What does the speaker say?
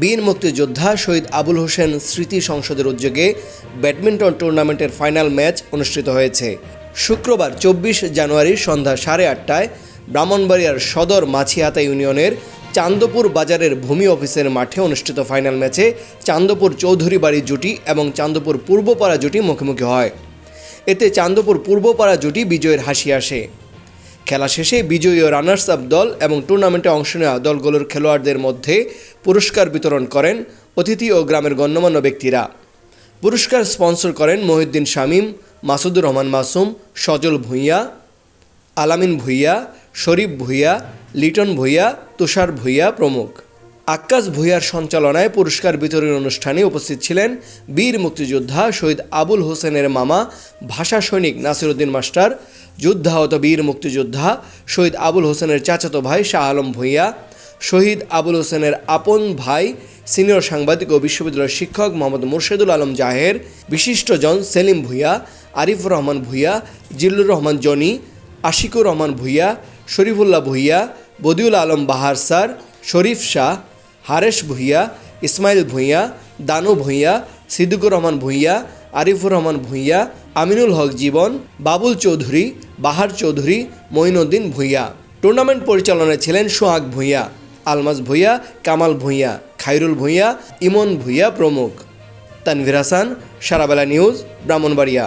বীর মুক্তিযোদ্ধা শহীদ আবুল হোসেন স্মৃতি সংসদের উদ্যোগে ব্যাডমিন্টন টুর্নামেন্টের ফাইনাল ম্যাচ অনুষ্ঠিত হয়েছে। শুক্রবার চব্বিশ জানুয়ারি সন্ধ্যা সাড়ে আটটায় ব্রাহ্মণবাড়িয়ার সদর মাছিহাতা ইউনিয়নের চান্দপুর বাজারের ভূমি অফিসের মাঠে অনুষ্ঠিত ফাইনাল ম্যাচে চান্দপুর চৌধুরী বাড়ি জুটি এবং চান্দপুর পূর্বপাড়া জুটি মুখোমুখি হয়। এতে চান্দপুর পূর্বপাড়া জুটি বিজয়ের হাসি আসে। খেলা শেষে বিজয়ী ও রানার্স আপ দল এবং টুর্নামেন্টে অংশ নেওয়া দলগুলোর খেলোয়াড়দের মধ্যে পুরস্কার বিতরণ করেন অতিথি ও গ্রামের গণ্যমান্য ব্যক্তিরা। পুরস্কার স্পন্সর করেন মহিউদ্দিন শামীম, মাসুদুর রহমান মাসুম, সজল ভূঁইয়া, আলামিন ভূঁইয়া, শরীফ ভূঁইয়া, লিটন ভূঁইয়া, তুষার ভূঁইয়া প্রমুখ। আক্কাস ভূঁইয়ার সঞ্চালনায় পুরস্কার বিতরণ অনুষ্ঠানে উপস্থিত ছিলেন বীর মুক্তিযোদ্ধা শহীদ আবুল হোসেনের মামা, ভাষা সৈনিক নাসিরুদ্দিন মাস্টার, যুদ্ধাহত বীর মুক্তিযোদ্ধা শহীদ আবুল হোসেনের চাচাতো ভাই শাহ আলম ভূঁইয়া, শহীদ আবুল হোসেনের আপন ভাই সিনিয়র সাংবাদিক ও বিশ্ববিদ্যালয়ের শিক্ষক মোহাম্মদ মুর্শেদুল আলম জাহের বিশিষ্টজন Selim Bhuiyan, Arifur Rahman Bhuiyan, Zillur Rahman Johnny, Ashikur Rahman Bhuiyan, Sharifullah Bhuiyan, Badiul Alam Bahar sir, Sharif Shah Haresh Bhuiyan Ismail Bhuiyan Danu Bhuiyan Siddiqur Rahman Bhuiyan Arifur Rahman Bhuiyan Aminul Haque Jibon Babul Chowdhury Bahar Chowdhury Moinuddin Bhuiyan tournament পরিচালনায় ছিলেন সোহাগ ভূঁইয়া, আলমাজ ভূঁইয়া, কামাল ভূঁইয়া খাইরুল ভূঁইয়া, ইমন ভূঁইয়া প্রমুখ। তানভীর হাসান, সারাবেলা নিউজ, ব্রাহ্মণবাড়িয়া।